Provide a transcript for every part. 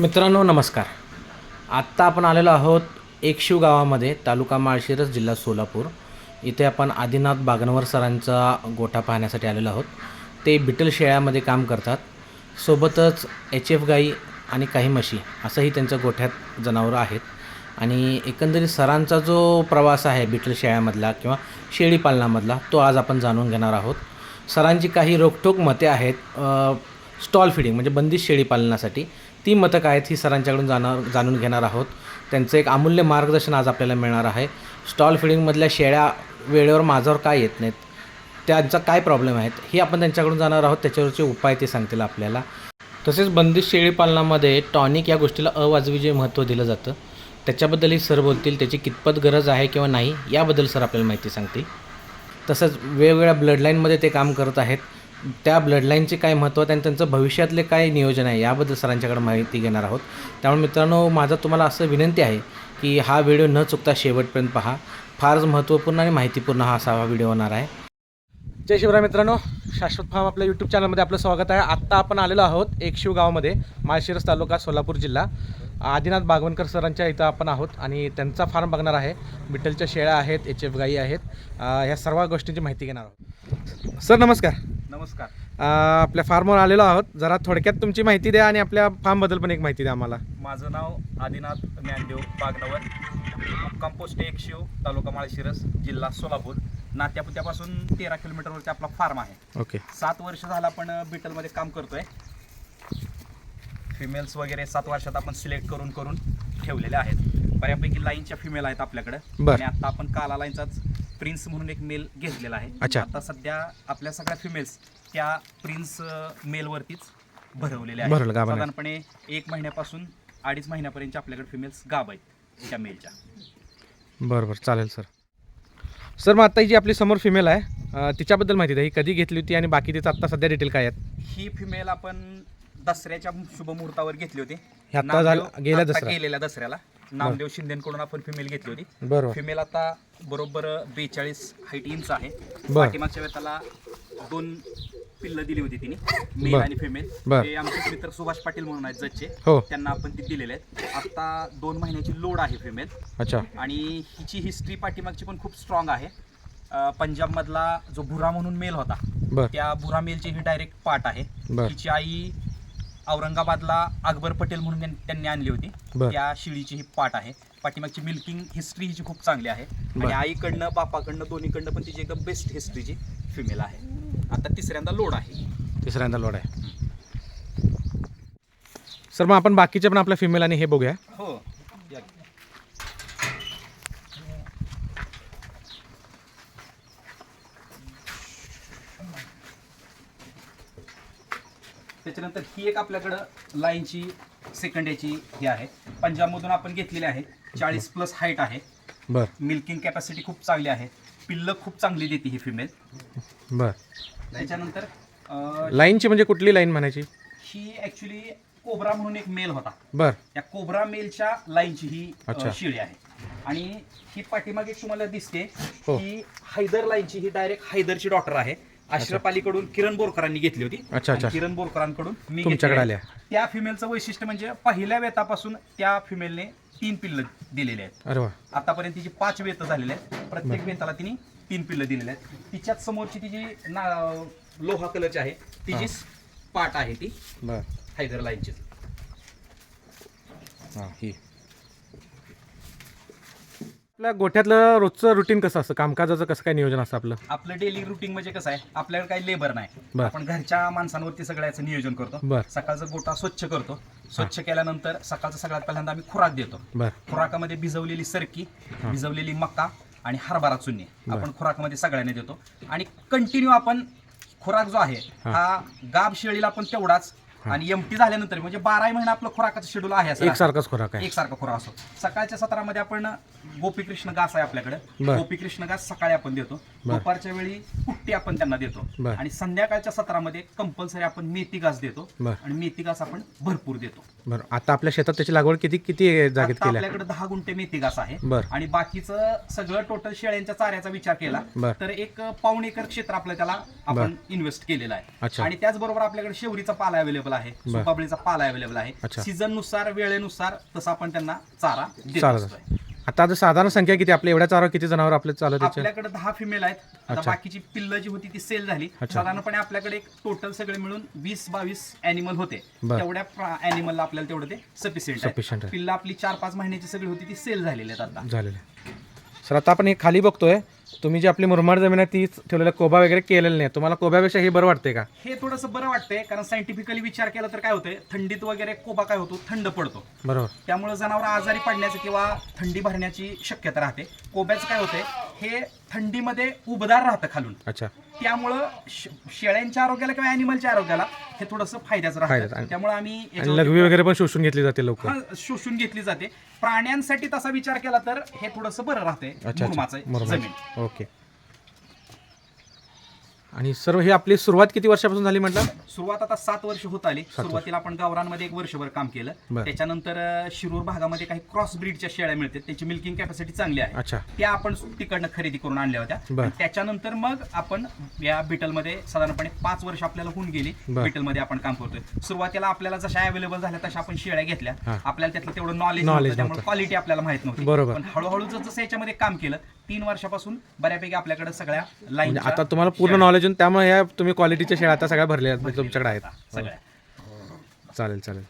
मित्रांनो नमस्कार. आत्ता आपण आलेलो आहोत एकशिव गावामध्ये तालुका माळशिरस जिल्हा सोलापूर. इथे आपण आदिनाथ बागनवर सरांचा गोठा पाहण्यासाठी आलेलो आहोत. ते बिटल शेळ्यामध्ये काम करतात. सोबतच एच एफ गाई आणि काही म्हशी असंही त्यांच्या गोठ्यात जनावरं आहेत. आणि एकंदरीत सरांचा जो प्रवास आहे बिटल शेळ्यामधला किंवा शेळी पालनामधला तो आज आपण जाणून घेणार आहोत. सरांची काही रोखठोक मते आहेत स्टॉल फिडिंग म्हणजे बंदिश शेळी पालनासाठी. ती मतं काय आहेत ही सरांच्याकडून जाणार जाणून घेणार आहोत. त्यांचं एक अमूल्य मार्गदर्शन आज आपल्याला मिळणार आहे. स्टॉल फिडिंगमधल्या शेळ्या वेळेवर माझ्यावर काय येत नाहीत त्यांचा काय प्रॉब्लेम आहेत हे आपण त्यांच्याकडून जाणार आहोत. त्याच्यावरचे उपाय ते सांगतील आपल्याला. तसेच बंदिश शेळी पालनामध्ये टॉनिक या गोष्टीला अवाजवी जे महत्त्व दिलं जातं. त्याच्याबद्दलही सर बोलतील त्याची कितपत गरज आहे किंवा नाही याबद्दल सर आपल्याला माहिती सांगतील. तसंच वेगवेगळ्या ब्लडलाईनमध्ये ते काम करत आहेत. त्या ब्लडलाईनचे काय महत्त्व आहे आणि त्यांचं भविष्यातले काय नियोजन आहे याबद्दल सरांच्याकडे माहिती घेणार आहोत. त्यामुळे मित्रांनो माझा तुम्हाला असं विनंती आहे की हा व्हिडिओ न चुकता शेवटपर्यंत पहा. फारच महत्त्वपूर्ण आणि माहितीपूर्ण हा असा हा व्हिडिओ होणार आहे. जय शिवराय मित्रांनो शाश्वत फार्म आपल्या यूट्यूब चॅनलमध्ये आपलं स्वागत आहे. आत्ता आपण आलेलो आहोत एकशिव गावामध्ये माळशिरस तालुका सोलापूर जिल्हा. आदिनाथ बागवणकर सरांच्या इथं आपण आहोत आणि त्यांचा फार्म बघणार आहे. बिटलच्या शेळ्या आहेत एच एफ गाई आहेत. ह्या सर्व गोष्टींची माहिती घेणार आहोत. सर नमस्कार. नमस्कार. अं, आपल्या फार्मवर आलेलो आहोत. जरा थोडक्यात तुमची माहिती द्या आणि आपल्या फार्मबद्दल पण एक माहिती द्या आम्हाला. माझं नाव आदिनाथ ज्ञानदेव बागनवर मुक्काम पोस्ट एकशिव तालुका माळशिरस जिल्हा सोलापूर. नात्यापुत्यापासून तेरा किलोमीटरवरती आपला फार्म आहे. ओके. सात वर्ष झालं आपण बिटलमध्ये काम करतोय. फिमेल्स वगैरे सात वर्षात आपण सिलेक्ट करून करून ठेवलेले आहेत. बऱ्यापैकी लाईनच्या फिमेल आहेत आपल्याकडे. बर. आणि आता आपण काला लाईनचाच प्रिन्स म्हणून एक मेल घेतलेला आहे. अच्छा. आता सध्या आपल्या सगळ्या फिमेल्स त्या प्रिन्स मेलवरतीच भरवलेल्या भरवलं, आहेत गाभण. साधारणपणे एक महिन्यापासून अडीच महिन्यापर्यंत आपल्याकडे फिमेल्स गाब आहेत त्या मेलच्या बरं बरं चालेल सर सर मग आत्ता ही जी आपली समोर फिमेल आहे अं, तिच्याबद्दल माहिती द्या. ही कधी घेतली होती आणि बाकी तिचं आत्ता सध्या डिटेल काय आहेत? ही फिमेल आपण दसऱ्याच्या शुभ मुहूर्तावर घेतली होती. हे झालं- गेल्या. गेलेल्या दसऱ्याला. नामदेव शिंदेकडून आपण फिमेल घेतली होती. बरोबर. फिमेल आता बरोबर बेचाळीस हाईट इंच आहे. पाठीमागच्या वेळेला दोन पिल्ल दिली होती तिने मेल. आणि फिमेल. ते आमचे मित्र सुभाष पाटील म्हणून आहेत जजचे हो. त्यांना आपण ती दिलेले आहेत. आता दोन महिन्याची लोड आहे फिमेल अच्छा. आणि हिची हिस्ट्री पाठीमागची पण खूप स्ट्रॉंग आहे. अं, पंजाबमधला जो भुरा म्हणून मेल होता त्या भुरा मेलची ही डायरेक्ट पाठ आहे. हिची आई औरंगाबादला अकबर पटेल म्हणून त्यां- त्यांनी आणली होती. बर. त्या शिळीची ही पाठ आहे. पाठीमागची मिल्किंग हिस्ट्री हिची खूप चांगली आहे. बर. आणि आईकडनं बापाकडनं दोन्हीकडनं पण तिची एकदम बेस्ट हिस्ट्रीची फिमेल आहे. आता तिसऱ्यांदा लोड आहे. तिसऱ्यांदा लोड आहे. सर मग आपण बाकीचे पण आपल्या फिमेल आणि हे बघूया. हो. त्याच्यानंतर ही एक आपल्याकडं लाईनची सेकंड याची ही आहे. पंजाबमधून आपण घेतलेली आहे. चाळीस प्लस हाईट आहे. बर. मिल्किंग कॅपॅसिटी खूप चांगली आहे. पिल्ल खूप चांगली देते ही फिमेल बर. त्याच्यानंतर अं, लाईनची म्हणजे कुठली लाईन म्हणायची? ही ऍक्च्युली कोबरा म्हणून एक मेल होता. बर. त्या कोबरा मेलच्या लाईनची ही अ. शिळी आहे. आणि ही पाठीमागे तुम्हाला दिसते हो. ही हैदर लाईनची ही डायरेक्ट हैदरची डॉटर आहे. अश्रफ अलीकडून किरण बोरकरांनी घेतली होती. अच्छा, अच्छा. आणि किरण बोरकरांकडून मी तुमच्याकडे घेतली आहे. आल्या. त्या फिमेलचं वैशिष्ट्य म्हणजे पहिल्या वेतापासून त्या फिमेलने तीन पिल्ल दिलेले आहेत. अरे वा. आतापर्यंत तिची पाच वेत झालेले आहेत. प्रत्येक वेताला तिने तीन पिल्ल दिलेले आहेत. तिच्यात समोरची तिची ना लोहा कलरची आहे. तिची पाट आहे ती. बर. हैदर लाईनची हां ही. आपल्या गोठ्यातलं रोजचं रुटीन कसं असतं? कामकाजाचं कसं काय नियोजन असतं आपलं? आपलं डेली रुटीन म्हणजे कसं आहे? आपल्याकडे काही लेबर नाही. बर. आपण घरच्या माणसांवरती सगळ्याचं नियोजन करतो. बर. सकाळचा गोटा स्वच्छ करतो. स्वच्छ केल्यानंतर सकाळचं सगळ्यात पहिल्यांदा आम्ही खुराक देतो. बर. खुराकामध्ये भिजवलेली सरकी भिजवलेली मका आणि हरभरा चुन्नी. आपण खुराकमध्ये सगळ्यांना देतो. आणि कंटिन्यू आपण खुराक जो आहे हा. हा गाब शेळीला पण तेवढाच आणि एमटी झाल्यानंतर म्हणजे बारा महिने आपलं खुराकाचं शेड्यूल आहे असं. एकसारखाच खोराक आहे. एकसारखा खुराक असतो सकाळच्या सत्रामध्ये आपण गोपीकृष्ण घास आहे आपल्याकडे. बर. गोपीकृष्ण घास सकाळी आपण देतो. दुपारच्या वेळी कुट्टी आपण त्यांना देतो. बर. आणि संध्याकाळच्या सत्रामध्ये कंपल्सरी आपण मेथी घास देतो. बर. आणि मेथी घास आपण भरपूर देतो. बरं आता आपल्या शेतात त्याची लागवड किती किती जागेत आता केली आपल्याकडे दहा गुंठे मेथी घास आहे बरं आणि बाकीचं सगळं टोटल शेळ्यांच्या चाऱ्याचा विचार केला बरं. तर एक पाऊण एकर क्षेत्र आपलं त्याला आपण इन्व्हेस्ट केलेलं आहे अच्छा आणि त्याचबरोबर आपल्याकडे शेवरीचा पाला अवेलेबल आहे बरं. सुपाबळीचा पाला अवेलेबल आहे. सीझननुसार वेळेनुसार तसं आपण त्यांना चारा देत असतोय. आता आता साधारण संख्या किती? आपल्या एवढ्या चारा किती जनावर आपले चालत त्याचे आपल्याकडे दहा फिमेल आहेत. आता अच्छा. बाकीची पिल्ल जी होती ती सेल झाली. अच्छा. साधारणपणे आपल्याकडे एक टोटल सगळे मिळून वीस बावीस अॅनिमल होते. बरं. तेवढ्या अॅनिमलला आपल्याला तेवढं ते सफिशियंट Sufficient आहे. आहे. पिल्ल आपली चार पाच महिन्याची सगळी होती ती सेल झालेली आहेत आता. झालेले सर आता आपण हे खाली बघतोय. तुम्ही जी आपली मुरमाड जमीन आहे तीच ठेवलेलं कोबा वगैरे केलेलं नाही. तुम्हाला कोब्यापेक्षा हे बरं वाटतंय का? हे थोडंसं बरं वाटतंय कारण सायंटिफिकली विचार केला तर काय होतंय थंडीत वगैरे कोबा काय होतो? थंड पडतो. बरोबर. त्यामुळे जनावर आजारी पडण्याचं किंवा थंडी भरण्याची शक्यता राहते. कोब्याचं काय होतंय हे थंडीमध्ये उबदार राहतं खालून. अच्छा. त्यामुळं श- शेळ्यांच्या आरोग्याला किंवा अॅनिमलच्या आरोग्याला हे थोडंसं फायद्याचं फायद्याचं. राहतं आणि- त्यामुळे आम्ही आणि लघवी वगैरे पण शोषून घेतली जाते लवकर. हा, शोषून घेतली जाते. प्राण्यांसाठी तसा विचार केला तर हे थोडंसं बरं राहते अच्छा मुरमाचं अच्छा मुरमाड. जमीन. ओके. आणि सर्व ही आपली सुरुवात किती वर्षापासून झाली म्हटलं? सुरुवात आता सात वर्ष होत आली. सुरुवातीला आपण गावरांमध्ये एक वर्षभर काम केलं. बरं. त्याच्यानंतर अं, शिरूर भागामध्ये काही क्रॉस ब्रीडच्या शेळ्या मिळतात. त्यांची मिल्किंग कॅपॅसिटी चांगली आहे. अच्छा. त्या आपण तिकडनं खरेदी करून आणल्या होत्या. बरं. आणि त्याच्यानंतर मग आपण या बिटलमध्ये साधारणपणे पाच वर्ष आपल्याला होऊन गेली. बरं. बिटलमध्ये आपण काम करतोय. सुरुवातीला आपल्याला जशा अवेलेबल झाल्या तशा आपण शेळ्या घेतल्या. हा. आपल्याला त्यातलं तेवढं नॉलेज Knowledge नव्हतं. त्यामुळे नव्हतं. क्वालिटी आपल्याला माहीत नव्हती. बरोबर. पण हळूहळू जसं याच्यामध्ये काम केलं तीन वर्षापासून बऱ्यापैकी आपल्याकडे सगळ्या म्हणजे लाईन आता तुम्हाला पूर्ण नॉलेज येऊन त्यामुळे ह्या तुम्ही क्वालिटीच्या शेळ्या आता सगळ्या भरल्या आहेत म्हणजे तुमच्याकडे आहेत. सगळ्या. चालेल चालेल.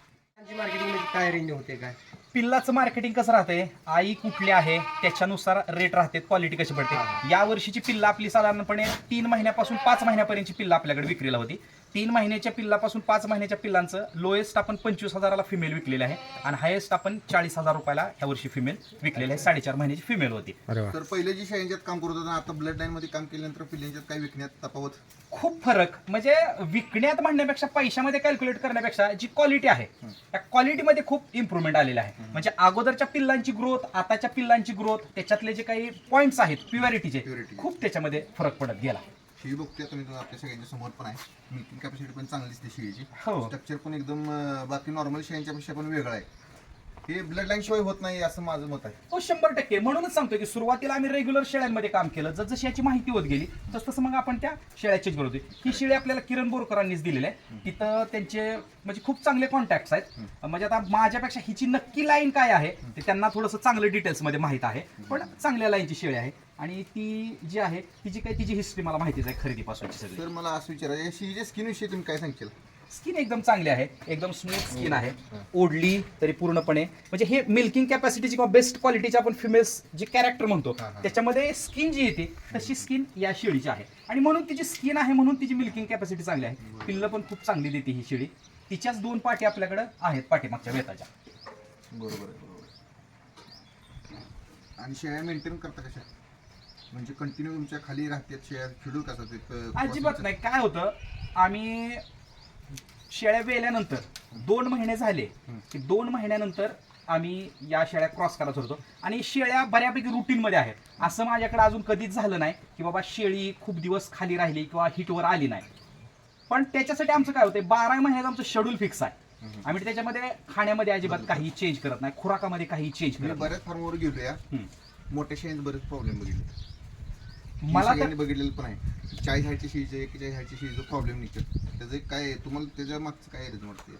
मार्केटिंगमध्ये काय रेंज होते काय? पिल्लाचं मार्केटिंग कसं राहते आई कुठली आहे? त्याच्यानुसार रेट राहते क्वालिटी कशी पडते? या वर्षीची पिल्ला आपली साधारणपणे तीन महिन्यापासून पाच महिन्यापर्यंतची पिल्ला आपल्याकडे विक्रीला होती. तीन महिन्याच्या पिल्लापासून पाच महिन्याच्या पिल्लांचं लोएस्ट आपण पंचवीस हजाराला फिमेल विकलेलं आहे. आणि हायेस्ट आपण चाळीस हजार रुपयाला ह्या वर्षी फिमेल विकलेली आहे. साडेचार महिन्याची फिमेल होती. अरे वा. तर पहिले जी शाळेंच्यात काम करत होतं आता ब्लड लाईन मध्ये काम केल्यानंतर पिल्यांच्यात काय विकण्यात तफावत? खूप फरक. म्हणजे विकण्यात म्हणण्यापेक्षा पैशामध्ये कॅल्क्युलेट करण्यापेक्षा जी क्वालिटी आहे त्या क्वालिटीमध्ये खूप इम्प्रुव्हमेंट आलेलं आहे. म्हणजे अगोदरच्या पिल्लांची ग्रोथ आताच्या पिल्लांची ग्रोथ त्याच्यातले जे काही पॉईंट्स आहेत प्युरिटीचे Purity. खूप त्याच्यामध्ये फरक पडत गेला. शेळी बघतोय तुम्ही तो आपल्या सगळ्यांच्या समोर पण आहे. मिल्किंग कॅपॅसिटी पण चांगली दिसते शेळीची हो. स्ट्रक्चर पण एकदम अं, बाकी नॉर्मल शेळ्यांच्या पेक्षा पण वेगळं आहे. हे ब्लड लाईन शिवाय होत नाही असं माझं मत आहे. हो शंभर टक्के. म्हणूनच सांगतो की सुरुवातीला आम्ही रेग्युलर शेळ्यांमध्ये काम केलं. जसं याची माहिती होत गेली तस तसं मग आपण त्या शेळ्याचीच गरज होती. ही शेळी आपल्याला किरण बोरकरांनीच दिलेली आहे. तिथं त्यांचे म्हणजे खूप चांगले कॉन्टॅक्ट आहेत. म्हणजे आता माझ्यापेक्षा हिची नक्की लाईन काय आहे ते त्यांना थोडंसं चांगलं डिटेल्समध्ये माहीत आहे. पण चांगल्या लाईनची शेळी आहे. आणि ती जी आहे तिची काय तिची हिस्ट्री मला माहितीच आहे खरेदीपासूनची सगळी. तर मला असं विचारायचं स्किन विषयी तुम्ही काय सांगशील? स्किन एकदम चांगली आहे एकदम स्मूथ स्किन आहे. ओढली तरी पूर्णपणे. म्हणजे हे मिल्किंग कॅपॅसिटीची किंवा बेस्ट क्वालिटीची आपण फिमेल्स जे कॅरेक्टर म्हणतो. त्याच्यामध्ये स्किन जी येते तशी स्किन या शेळीची आहे. आणि म्हणून तिची स्किन आहे म्हणून तिची मिल्किंग कॅपॅसिटी चांगली आहे. पिल्लं पण खूप चांगली देते ही शेळी. तिच्याच दोन पाठी आपल्याकडे आहेत पाठीमागच्या वेताच्या बरोबर आहे. आणि शेळ्या मेंटेन करता कशा? म्हणजे कंटिन्यू तुमच्या खाली राहतात शेळ्या शेड्यूल कसं अजिबात नाही. काय होतं आम्ही शेळ्या वेल्यानंतर दोन महिने झाले की दोन महिन्यानंतर आम्ही या शेळ्या क्रॉस करत. होतो आणि शेळ्या बऱ्यापैकी रुटीनमध्ये आहेत. असं माझ्याकडे अजून कधीच झालं नाही की बाबा शेळी खूप दिवस खाली राहिली किंवा हिटवर आली नाही. पण त्याच्यासाठी आमचं काय होतं बारा महिन्याचं आमचं शेड्यूल फिक्स आहे. आम्ही त्याच्यामध्ये खाण्यामध्ये अजिबात काही चेंज करत नाही. खुराकामध्ये काही चेंज करत बऱ्याच फार्मवर गेलो या हम्म. मोठ्या शेळ्यांचे बरेच प्रॉब्लेम बघितले. मला तर सगळ्यांनी बघितलेलं पण आहे. चाळीस हायची शेळीचं एकेचाळीस हायची शेळीचं प्रॉब्लेम निघतात त्याचं एक काय आहे? तुम्हाला त्याच्या मागचं काय रिझन वाटते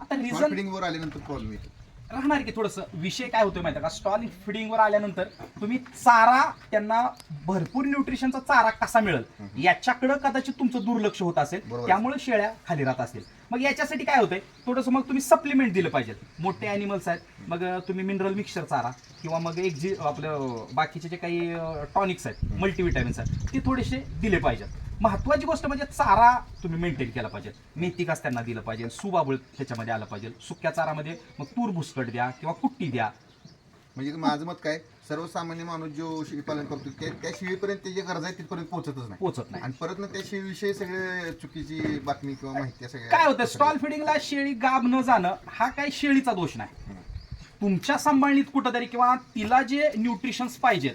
आता शॉर्ट रिझन फिडिंगवर आल्यानंतर प्रॉब्लेम येतो. राहणार की थोडंसं. विषय काय होतोय माहिती का? स्टॉल फिडिंगवर आल्यानंतर तुम्ही चारा त्यांना भरपूर न्यूट्रिशनचा चारा कसा मिळेल? याच्याकडे कदाचित तुमचं दुर्लक्ष होत असेल. बरोबर. त्यामुळे शेळ्या खाली राहत असतील. मग याच्यासाठी काय होतंय? थोडंसं मग तुम्ही सप्लिमेंट दिलं पाहिजे मोठे अॅनिमल्स आहेत. मग अं, तुम्ही मिनरल मिक्सचर चारा. किंवा मग एक जी आपलं बाकीचे जे काही टॉनिक्स आहेत मल्टीविटॅमिन्स आहेत ते थोडेसे दिले पाहिजेत. महत्वाची गोष्ट म्हणजे चारा तुम्ही मेंटेन केला पाहिजे. मेथी घास त्यांना दिलं पाहिजे सुबाबुळ त्याच्यामध्ये आलं पाहिजे. सुक्या चारामध्ये मग तूर भुसकट द्या किंवा कुट्टी द्या. म्हणजे माझं मत काय सर्वसामान्य माणूस जो शेळी पालन करतो त्या शेळीपर्यंत त्याची गरज आहे तिथपर्यंत पोहोचतच नाही. पोचत नाही. आणि परत ना त्या शेळीविषयी सगळे चुकीची बातमी किंवा माहिती सगळ्या काय होतं स्टॉल फिडिंगला शेळी गाब न जाणं हा काही शेळीचा दोष नाही. तुमच्या सांभाळणीत कुठंतरी किंवा तिला जे न्यूट्रिशन्स पाहिजेत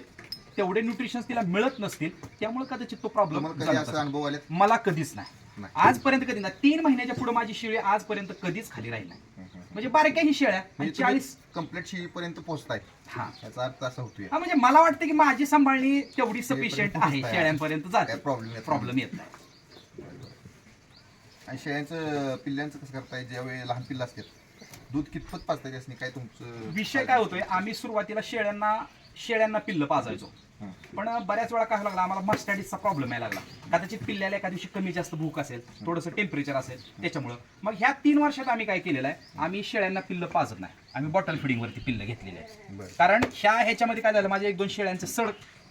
तेवढे न्यूट्रिशन्स तिला मिळत नसतील त्यामुळे कदाचित तो तुम्हाला कधी असं प्रॉब्लेम अनुभव आले मला कधीच नाही. नाही. आजपर्यंत कधी नाही. तीन महिन्याच्या पुढे माझी शेळी आजपर्यंत कधीच खाली राहील नाही. म्हणजे बारक्याही शेळ्या आणि म्हणजे चाळीस कंप्लीट शिळीपर्यंत पोहोचताय हा. याचा अर्थ असा होतोय. हा म्हणजे मला वाटतं की माझी सांभाळणी तेवढी सफिशियंट आहे. शेळ्यांपर्यंत काय जाते प्रॉब्लेम येत प्रॉब्लेम येत नाही. आणि शेळ्यांचं पिल्ल्यांचं कसं करताय? ज्यावेळी लहान पिल्लं असतात दूध कितपत पाजताय त्यासनी? काय तुमचं विषय काय होतोय? आम्ही सुरुवातीला शेळ्यांना शेळ्यांना पिल्लं पाजायचो. हं. पण बऱ्याच वेळा काय लागला? आम्हाला मस्टॅडिसचा प्रॉब्लेम यायला लागला. कदाचित पिल्ल्याला एका दिवशी कमी जास्त भूक असेल थोडंसं टेम्परेचर असेल त्याच्यामुळं. मग ह्या तीन वर्षात आम्ही काय केलेलं आहे? आम्ही शेळ्यांना पिल्लं पाजत नाही. आम्ही बॉटल फिडिंगवरती पिल्लं घेतलेली आहे. बरं. कारण ह्या ह्याच्यामध्ये काय झालं? माझ्या एक दोन शेळ्यांचे सड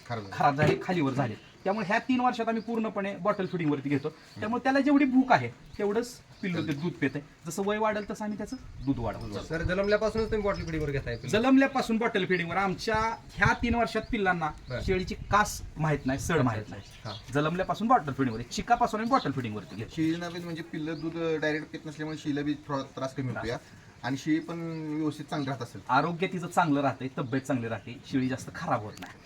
खरं झालं. खराब झाले खालीवर झाले. त्यामुळे ह्या तीन वर्षात आम्ही पूर्णपणे बॉटल फिडिंगवरती घेतो. त्यामुळे त्याला जेवढी भूक आहे तेवढंच पिल्लू ते दूध पिते. जसं वय वाढेल तसं आम्ही त्याचं दूध वाढवतो. सर जन्मल्यापासूनच तुम्ही बॉटल पिढीवर घेताय. जलमल्यापासून बॉटल फिडिंगवर आमच्या ह्या तीन वर्षात पिल्लांना. शेळीची कास माहीत नाही सड माहीत हा. नाही जलमल्यापासून बॉटल फिडिंगवर चिकापासून आम्ही बॉटल फिडिंगवरती घेतो. शिळीना बी म्हणजे पिल्लं दूध डायरेक्ट पित नसल्यामुळे शिळीला बी थोडा त्रास कमी होतो या आणि शिळी पण व्यवस्थित चांगली राहत असेल. आरोग्य तिचं चांगलं राहते तब्येत चांगली राहते शिळी जास्त खराब होत नाही.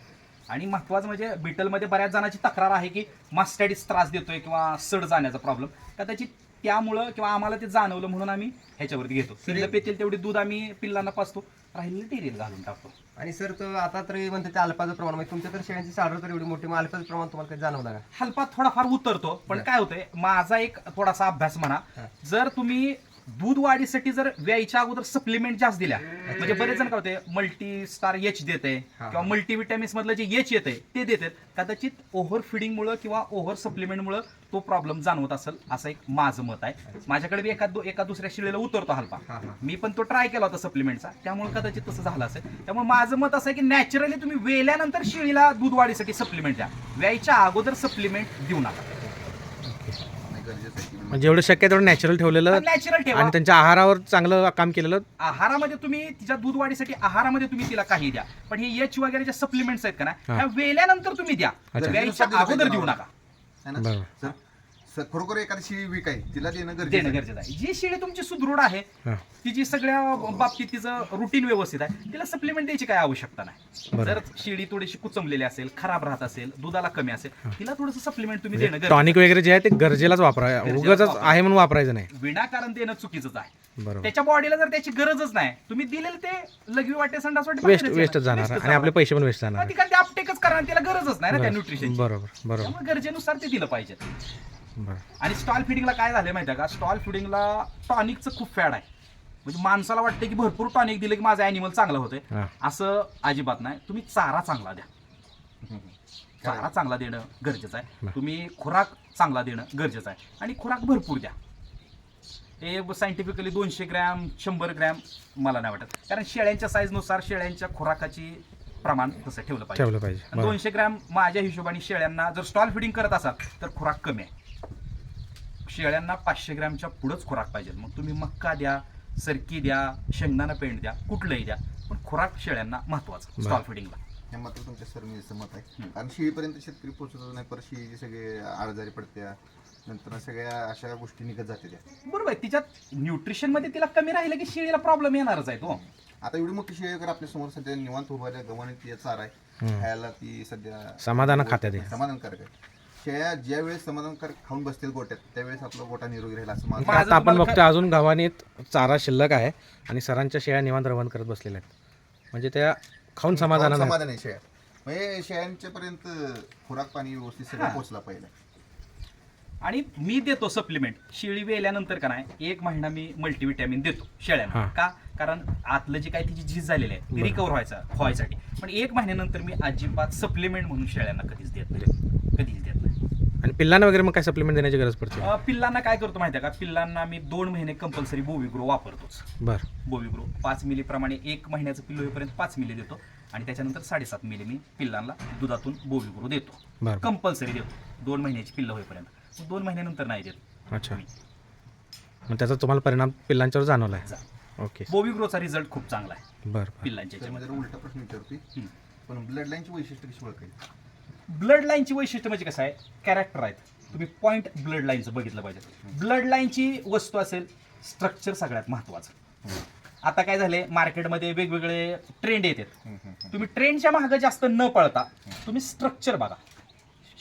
आणि महत्वाचं म्हणजे बिटलमध्ये बऱ्याच जणांची तक्रार आहे की मास्टॅडिस त्रास देतोय किंवा सड जाण्याचा प्रॉब्लेम कदाचित त्यामुळं किंवा आम्हाला ते जाणवलं म्हणून आम्ही ह्याच्यावरती घेतो. पिल्लं पेतील तेवढे दूध आम्ही पिल्लांना पाचतो. राहिलेलं टेरीला घालून टाकतो. आणि सर तो आता तरी म्हणते ते अल्पाचं प्रमाण म्हणजे तुमच्या तर शेळ्यांची साडर तर एवढी मोठी मग अल्पाचं प्रमाण तुम्हाला काही जाणवलं का? हलपा थोडाफार उतरतो पण काय होतंय माझा एक थोडासा अभ्यास म्हणा. जर तुम्ही दूध वाढीसाठी जर व्यायच्या अगोदर सप्लिमेंट जास्त दिल्या म्हणजे बरेच जण काय होते मल्टी स्टार एच देते. किंवा मल्टीविटॅमिन्स मधलं जे एच येते ते देतात कदाचित ओव्हर फिडिंग मुळे किंवा ओव्हर सप्लिमेंट मुळे तो प्रॉब्लेम जाणवत असेल असं एक माझं मत आहे. माझ्याकडे बी एका दु- एका दुसऱ्या शिळेला उतरतो हलपा. मी पण तो ट्राय केला होता सप्लिमेंटचा त्यामुळे कदाचित तसं झालं असेल. त्यामुळे माझं मत असं आहे की नॅचरली तुम्ही वेल्यानंतर शिळीला दूध वाढीसाठी सप्लिमेंट द्या. व्यायच्या अगोदर सप्लिमेंट देऊ नका नाही गरजेचं आहे की म्हणजे जेवढं शक्य आहे तेवढं नॅचरल ठेवलेलं नॅचरल ठेवा आणि त्यांच्या आहारावर चांगलं काम केलेलं आहारामध्ये तुम्ही तिच्या दूध वाढीसाठी आहारामध्ये तुम्ही तिला काही द्या पण हे एच वगैरे जे सप्लिमेंट्स आहेत का ना. ह्या वेल्यानंतर तुम्ही द्या अच्छा. अगोदर देऊ नका है ना? बरोबर. सर खरोखर एखादी शिळी वीक आहे तिला देणं गरजेचं देणं आहे. गरजेचं आहे. जी शेळी तुमची सुदृढ आहे हां. तिची सगळ्या बाबतीत तिचं रुटीन व्यवस्थित आहे तिला सप्लिमेंट द्यायची काय आवश्यकता नाही. जर शेळी थोडीशी कुचंबलेली असेल खराब राहत असेल दुधाला कमी असेल तिला थोडंसं सप्लिमेंट तुम्ही देणं गरजेचं टॉनिक वगैरे जे आहे ते गरजेलाच वापरा गरजेलाच उगाच वापरा. आहे म्हणून वापरायचं नाही. विनाकारण देणं चुकीचंच आहे. बरोबर. त्याच्या बॉडीला जर त्याची गरजच नाही तुम्ही दिलेलं ते लघवी वाटे संडास वाटे वेस्ट बाहेरच वेस्टच येणार. जाणार Waste च आणि आपले जाणार. पैसे पण वेस्ट जाणार. मग ती कारण ते अपटेकच करा आणि त्याला गरजच नाही ना त्या बरोबर न्यूट्रिशनची बरोबर. बरोबर. त्यामुळे गरजेनुसार ते दिलं पाहिजे. आणि स्टॉल फिडिंगला काय झालं माहिती आहे का? स्टॉल फिडिंगला टॉनिकचं खूप फॅड आहे. म्हणजे माणसाला वाटतं की भरपूर टॉनिक दिलं की माझं अॅनिमल चांगलं होतंय. असं अजिबात नाही. तुम्ही चारा चांगला द्या. चारा चांगला देणं गरजेचं आहे. तुम्ही खुराक चांगला देणं गरजेचं आहे. आणि खुराक भरपूर द्या. हे सायंटिफिकली दोनशे ग्रॅम शंभर ग्रॅम मला नाही वाटत. कारण शेळ्यांच्या साईजनुसार शेळ्यांच्या खुराकाची प्रमाण तसं ठेवलं पाहिजे. दोनशे ग्रॅम माझ्या हिशोबाने शेळ्यांना जर स्टॉल फिडिंग करत असाल तर खुराक कमी आहे. शेळ्यांना पाचशे ग्रॅमच्या पुढंच खुराक पाहिजे मग तुम्ही मक्का द्या सरकी द्या शेंगदाणा पेंड द्या कुठलंही द्या पण खुराक शेळ्यांना महत्वाचं. स्टॉल फिडिंगला हे मात्र तुमच्या सर मी सहमत आहे. कारण शिळीपर्यंत शेतकरी पोहोचतच नाही परत शिळीचे सगळे आळजारी पडत्या नंतर सगळ्या अशा गोष्टी निघत जाते त्या बरोबर आहे तिच्यात न्यूट्रिशनमध्ये तिला कमी राहिलं की शेळीला प्रॉब्लेम येणारच आहे तो आता एवढी मोठी शेळी अगर आपल्यासमोर सध्या निवांत उभा आहे गव्हाणी ती चारा आहे. खायला ती सध्या समाधान खात्यात आहे. समाधानकारक आहे शेळ्या ज्या वेळेस समाधानकारक खाऊन बसतील गोट्यात त्यावेळेस आपला गोटा निरोगी राहील असं माझं आता आपण बघतो अजून गव्हाणीत चारा शिल्लक आहे आणि सरांच्या शेळ्या निवांत रवण करत बसलेल्या आहेत. म्हणजे त्या खाऊन समाधान समाधान आहे शेळ्या. म्हणजे शेळ्यांच्या पर्यंत खुराक पाणी व्यवस्थित सगळं. पोहोचला पाहिजे. आणि मी देतो सप्लिमेंट शेळी वेल्यानंतर का नाही एक महिना मी मल्टीविटॅमिन देतो शेळ्यांना. का? कारण आतलं जे काही तिची झीज झालेली आहे ती. रिकवर व्हायचं व्हायसाठी. पण एक महिन्यानंतर मी अजिबात सप्लिमेंट म्हणून शेळ्यांना कधीच देत नाही. कधीच देत नाही. आणि पिल्लांना वगैरे मग काय सप्लिमेंट देण्याची गरज पडते? पिल्लांना काय करतो माहिती आहे का? पिल्लांना मी दोन महिने कंपल्सरी बोविग्रो वापरतोच. बर. बोविग्रो. पाच मिली प्रमाणे एक महिन्याचं पिल्लू होईपर्यंत पाच मिली देतो. आणि त्याच्यानंतर साडेसात मिली मी पिल्लांना दुधातून बोविग्रो देतो. कंपल्सरी देतो. दोन महिन्याची पिल्लं होईपर्यंत. दोन महिन्यानंतर नाही देत. अच्छा. मग त्याचा तुम्हाला परिणाम पिल्लांच्यावर जाणवला. आहे. ओके. बोविग्रोचा रिझल्ट खूप चांगला आहे. बर बर. पिल्लांच्या तर मी याच्यामध्ये. जरा उलटा प्रश्न विचारतोय. हम्म. पण ब्लड लाईनची वैशिष्ट्य कशी ओळखायची? ब्लड लाईनची वैशिष्ट्य म्हणजे कसं आहे? कॅरेक्टर आहेत. तुम्ही पॉईंट ब्लड लाईनचं बघितलं पाहिजे. ब्लड लाईनची वस्तू असेल स्ट्रक्चर सगळ्यात महत्वाचं. आता काय झालंय? मार्केटमध्ये वेगवेगळे ट्रेंड येतात. तुम्ही ट्रेंडच्या मागे जास्त न पळता तुम्ही स्ट्रक्चर बघा.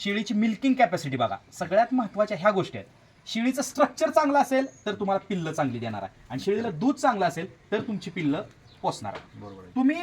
शेळीची मिल्किंग कॅपॅसिटी बघा. सगळ्यात महत्त्वाच्या ह्या गोष्टी आहेत. शेळीचं स्ट्रक्चर चांगलं असेल तर तुम्हाला पिल्लं चांगली देणार आहे. आणि शेळीला दूध चांगलं असेल तर तुमची पिल्लं पोचणार आहे बरोबर तुम्ही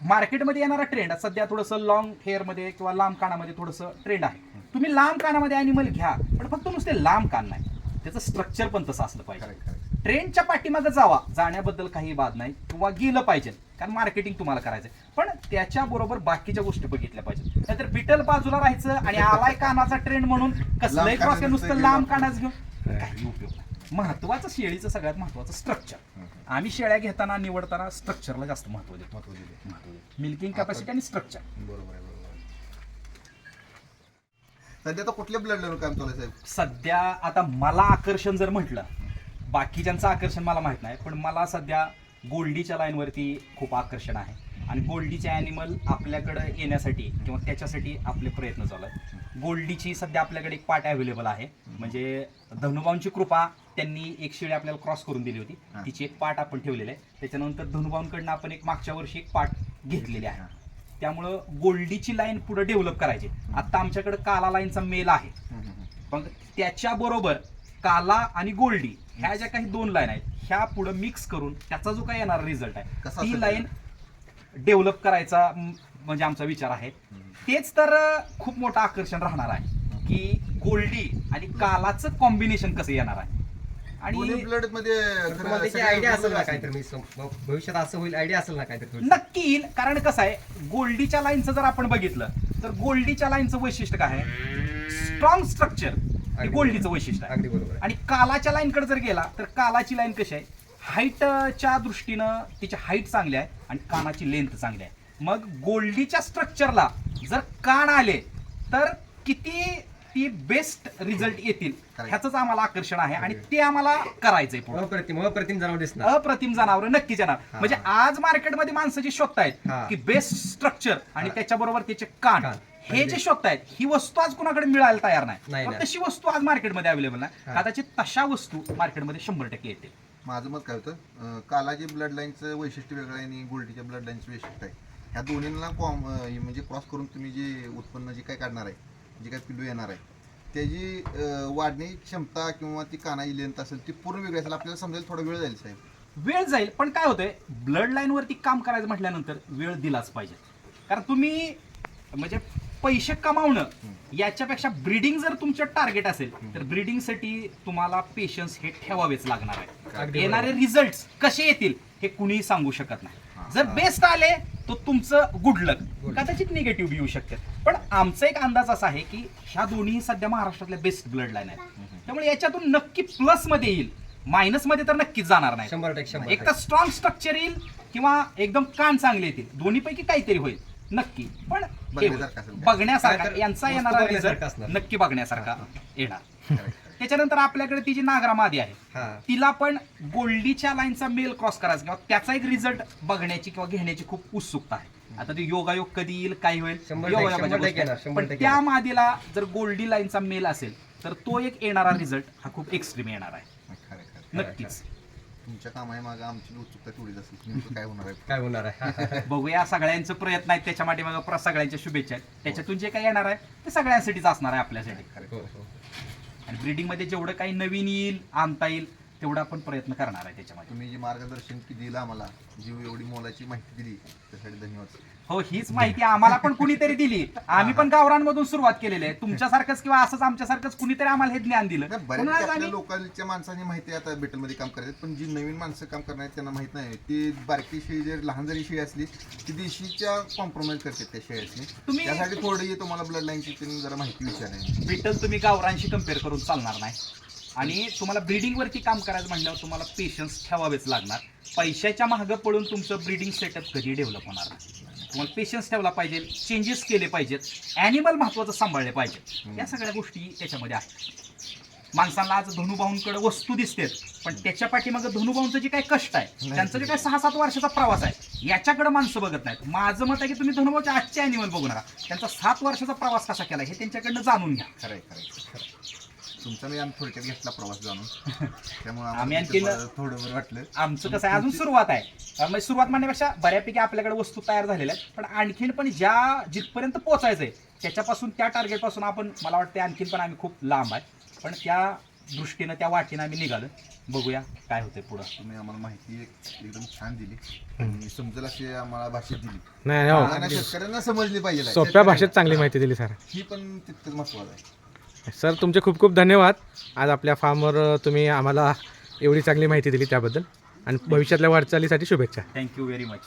मार्केटमध्ये येणारा ट्रेंड सध्या थोडंसं लॉंग हेअरमध्ये किंवा लांब कानामध्ये थोडंसं ट्रेंड आहे. तुम्ही लांब कानामध्ये अॅनिमल घ्या पण फक्त नुसते लांब कान नाही. त्याचं स्ट्रक्चर पण तसं असलं पाहिजे. ट्रेंडच्या पाठीमागे जावा. जाण्याबद्दल काही बाद नाही. किंवा गेलं पाहिजे. कारण मार्केटिंग तुम्हाला करायचं पण त्याच्याबरोबर बाकीच्या गोष्टी बघितल्या पाहिजेत. नाहीतर बिटल बाजूला राहायचं आणि आलाय कानाचा ट्रेंड म्हणून कसलंही कानाचं नुसतं लांब. कानाच घेऊन. काही उपयोग नाही. महत्वाचं शेळीचं सगळ्यात महत्वाचं स्ट्रक्चर आम्ही शेळ्या घेताना निवडताना स्ट्रक्चरला जास्त महत्त्व देतो. महत्त्व देतो. मिल्किंग कॅपॅसिटी आणि स्ट्रक्चर बरोबर आहे बरोबर आहे. सध्या तर कुठल्या ब्लड लाईन काम चालू आहे साहेब? सध्या आता मला आकर्षण जर म्हटलं बाकीच्यांचं आकर्षण मला माहीत नाही पण मला सध्या गोल्डीच्या लाईनवरती खूप आकर्षण आहे. आणि गोल्डीचे ॲनिमल आपल्याकडं येण्यासाठी किंवा त्याच्यासाठी आपले प्रयत्न चालू आहेत. गोल्डीची सध्या आपल्याकडे एक पार्ट अवेलेबल आहे. म्हणजे धनुभाऊंची कृपा त्यांनी एक शेळी आपल्याला क्रॉस करून दिली होती. तिची एक पार्ट आपण ठेवलेली आहे. त्याच्यानंतर धनुभाऊंकडनं आपण एक मागच्या वर्षी एक पार्ट घेतलेली आहे. त्यामुळं गोल्डीची लाईन पुढे डेव्हलप करायची. आता आमच्याकडे काला लाईनचा मेल आहे. पण त्याच्याबरोबर काला आणि गोल्डी ह्या ज्या काही दोन लाईन आहेत ह्या पुढे मिक्स करून त्याचा जो काही येणारा रिझल्ट आहे कसा ती असेल लाईन डेव्हलप करायचा म, म्हणजे आमचा विचार आहे. तेच तर अ, खूप मोठं आकर्षण राहणार आहे की गोल्डी आणि कालाचं कॉम्बिनेशन कसं येणार आहे? आणि ब्लडमध्ये तुम्हाला खरं त्याची सगळ्या आयडिया असेल ना काहीतरी मी सम- भविष्यात असं होईल आयडिया असेल ना काहीतरी थोडी? नक्की येईल. कारण कसं आहे गोल्डीच्या लाईनचं जर आपण बघितलं तर गोल्डीच्या लाईनचं वैशिष्ट्य काय आहे? स्ट्रॉंग स्ट्रक्चर हे अगदी गोल्डीचं. वैशिष्ट्य आहे अगदी बरोबर आहे. आणि कालाच्या लाईनकडे जर गेला तर कालाची लाईन कशी आहे हाईटच्या दृष्टीनं तिची हाईट चांगली आहे आणि कानाची लेंथ चांगली आहे मग गोल्डीच्या स्ट्रक्चरला जर कान आले तर किती ती बेस्ट रिझल्ट येतील Correct. ह्याच आम्हाला आकर्षण आहे आणि ते आम्हाला करायचंय पुढे अप्रतिम अप्रतिम जनावर दिसणार अप्रतिम जनावर नक्की हा. म्हणजे आज मार्केटमध्ये माणसं जी शोधतायत हा. की बेस्ट स्ट्रक्चर आणि हा. त्याच्याबरोबर त्याचे कान कान. हे जे शोधतायत ही वस्तू आज कुणाकडे मिळायला तयार नाही. नाही, पण नाही. तशी वस्तू आज मार्केटमध्ये अवेलेबल नाही. हा. कदाचित तशा वस्तू मार्केटमध्ये शंभर टक्के येतील. माझं मत काय होतं अं, कालाची ब्लड लाईनचं वैशिष्ट्य वेगळं आहे आणि गोल्डीच्या ब्लड लाईनचं वैशिष्ट्य आहे. ह्या दोन्हींना कॉम अं, म्हणजे क्रॉस करून तुम्ही जे उत्पन्न जे काय काढणार आहे जे काय पिल्लू येणार आहे त्याची अं, वाढण्याची क्षमता किंवा ती कानाची लेंथ असेल ती पूर्ण वेगळी असेल. आपल्याला समजायला थोडा वेळ जाईल साहेब. वेळ जाईल पण काय होतंय ब्लड लाईन वरती काम करायचं म्हटल्यानंतर वेळ दिलाच पाहिजे. कारण तुम्ही म्हणजे पैसे कमावणं याच्यापेक्षा ब्रीडिंग जर तुमचं टार्गेट असेल तर ब्रीडिंगसाठी तुम्हाला पेशन्स हे ठेवावेच लागणार आहे. येणारे रिझल्ट कसे येतील हे कुणीही सांगू शकत नाही. जर बेस्ट आले तर तुमचं गुड लक. कदाचित निगेटिव्ह येऊ शकतात पण आमचा एक अंदाज असा आहे की ह्या दोन्ही सध्या महाराष्ट्रातल्या बेस्ट ब्लड लाईन आहेत. त्यामुळे याच्यातून नक्की प्लसमध्ये येईल. मायनसमध्ये तर नक्कीच जाणार नाही. शंभर टक्के शंभर एक तर स्ट्रॉंग स्ट्रक्चर येईल किंवा एकदम कान चांगले येतील. दोन्हीपैकी काहीतरी होईल. नक्की. पण. बघण्यासारखं असेल. यांचा येणारा बघण्यासारखं रिझल्ट असणार. नक्की बघण्यासारखा येणार. त्याच्यानंतर आपल्याकडे ती जी नागरा मादी आहे हा तिला पण गोल्डीच्या लाईनचा मेल क्रॉस करायचा किंवा त्याचा एक रिझल्ट बघण्याची किंवा घेण्याची खूप उत्सुकता आहे आता ते योगायोग कधी येईल काय होईल शंभर टक्के- योगायोगाच्या शंभर गोष्टी टक्के येणार, आहेत. शंभर पण टक्के त्या. मादीला जर गोल्डी लाईनचा मेल असेल तर तो एक येणारा रिझल्ट हा खूप एक्स्ट्रीम येणार आहे खरं आहे, खरं आहे. नक्कीच तुमच्या कामाही मागं आमची उत्सुकता तेवढीच असेल नेमकं काय होणार आहे काय होणार आहे बघूया सगळ्यांचे प्रयत्न आहेत त्याच्यामागे सगळ्यांच्या शुभेच्छा आहेत त्याच्यातून जे काही येणार आहे ते सगळ्यांसाठीच असणार आहे आपल्यासाठी हो. हो. आणि ब्रीडिंगमध्ये जेवढं काही नवीन येईल आणता येईल तेवढा आपण प्रयत्न करणार आहे त्याच्यामध्ये. तुम्ही जे मार्गदर्शन की दिलं आम्हाला जी एवढी मोलाची माहिती दिली त्यासाठी धन्यवाद. हो हीच माहिती आम्हाला पण कुणीतरी दिली. आम्ही पण गावरांमधून सुरुवात केलेली आहे. तुमच्यासारखंच किंवा असंच आमच्यासारखंच कुणीतरी आम्हाला हे ज्ञान दिलं. नाही, म्हणून बऱ्यापैकी आज आपल्या आम्ही लोकलच्या माणसांनी माहिती आहे आता बेटलमध्ये काम करतात पण जी नवीन माणसं काम करणार आहेत त्यांना माहीत नाही. ती बारकी शेळी जर लहान जरी शेळी असली ती देशीच्या कॉम्प्रोमाइज करतात त्या शेळ्याची तुम्ही- त्यासाठी थोडी तुम्हाला ब्लड लाईनची जरा माहिती विचारायची बिटल तुम्ही गावरांशी कंपेअर करून चालणार नाही. आणि तुम्हाला ब्रीडिंग वरती काम करायचं म्हटल्यावर तुम्हाला पेशन्स ठेवावेच लागणार. पैशाच्या मागं पडून तुमचं ब्रीडिंग सेटअप कधी डेव्हलप होणार नाही. तुम्हाला पेशन्स ठेवला पाहिजे चेंजेस केले पाहिजेत ॲनिमल महत्वाचं सांभाळले पाहिजेत. या सगळ्या गोष्टी त्याच्यामध्ये आहेत. माणसांना आज धनुभाऊंकडे वस्तू दिसते पण त्याच्या पाठीमागं धनुभाऊंचं जे काही कष्ट आहे त्यांचं जे काही सहा सात वर्षाचा प्रवास आहे याच्याकडे माणसं बघत नाहीत. माझं मत आहे की तुम्ही धनुभाऊच्या आजचे ॲनिमल बघू नका. त्यांचा सात वर्षाचा प्रवास कसा केला हे त्यांच्याकडनं जाणून घ्या. खरं खरं. तुमचा मी आम्ही थोडक्यात घेतला प्रवास जाणून. त्यामुळे आम्ही त्याचं थोडं बरं वाटलं. आमचं कसं आहे अजून सुरुवात आहे. म्हणजे सुरुवात म्हणण्यापेक्षा बऱ्यापैकी आपल्याकडे वस्तू तयार झालेल्या आहेत. पण आणखीन पण ज्या जिथपर्यंत पोहोचायचं आहे त्याच्यापासून त्या टार्गेटपासून आपण मला वाटतं आणखीन पण आम्ही खूप लांब आहे. पण त्या दृष्टीनं त्या वाटेनं आम्ही निघालो. बघूया काय होतंय पुढं. तुम्ही आम्हाला माहिती एक- एकदम छान दिली. आणि समजेल अशी आम्हाला भाषेत दिली. नाही हो. आणि शेतकऱ्यांना समजली पाहिजे सोप्या भाषेत चांगली माहिती दिली सर. ही पण तितकंच महत्वाचं आहे. सर तुमचे खूप खूप धन्यवाद. आज आपल्या फार्मवर तुम्ही आम्हाला एवढी चांगली माहिती दिली त्याबद्दल. आणि भविष्यातल्या वाटचालीसाठी शुभेच्छा. Thank you very much